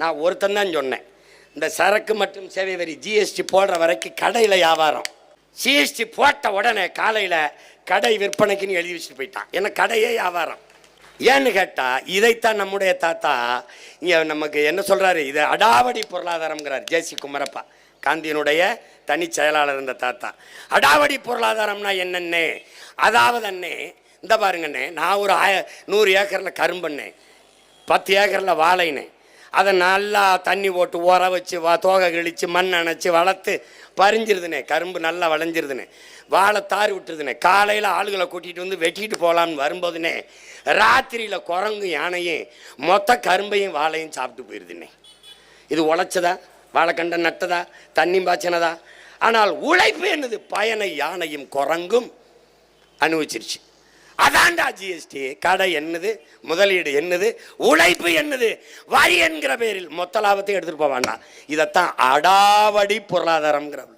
நான் ஒருத்தன் தான் சொன்னேன். இந்த சரக்கு மற்றும் சேவை வரி ஜிஎஸ்டி போடுற வரைக்கும் கடையில் வியாபாரம். ஜிஎஸ்டி போட்ட உடனே காலையில் கடை விற்பனைக்குன்னு எழுதி வச்சுட்டு போயிட்டான். ஏன்னா கடையே வியாபாரம். ஏன்னு கேட்டால் இதைத்தான் நம்முடைய தாத்தா இங்கே நமக்கு என்ன சொல்கிறாரு இது அடாவடி பொருளாதாரம்ங்கிறார் ஜேசி குமரப்பா. காந்தியினுடைய தனி செயலாளர் இந்த தாத்தா. அடாவடி பொருளாதாரம்னா என்னென்ன? அதாவது அண்ணே இந்த பாருங்கண்ணே நான் ஒரு ஆய நூறு ஏக்கரில் கரும்பண்ணேன் பத்து ஏக்கரில் வாழைனேன் அதை நல்லா தண்ணி போட்டு உர வச்சு வா தோகை கிழிச்சு மண் அணைச்சி வளர்த்து பறிஞ்சிருதுனே கரும்பு நல்லா வளைஞ்சிருதுனே வாழை தாரி விட்டுருதுனே காலையில் ஆளுகளை கூட்டிகிட்டு வந்து வெட்டிட்டு போகலான்னு வரும்போதுனே ராத்திரியில் குரங்கு யானையும் மொத்த கரும்பையும் வாழையும் சாப்பிட்டு போயிருதுனே. இது உழைச்சதா? வாழைக்கண்டை நட்டதா? தண்ணி பாய்ச்சினதா? ஆனால் உழைப்பு என்னது? பயனை யானையும் குரங்கும் அனுபவிச்சிருச்சு. அதான்டா ஜிஎஸ்டி கடை என்னது? முதலீடு என்னது? உழைப்பு என்னது? வரி என்கிற பேரில் மொத்த லாபத்தை எடுத்துகிட்டு போவான்டா. இதைத்தான் அடாவடி பொருளாதாரம்ங்கிறது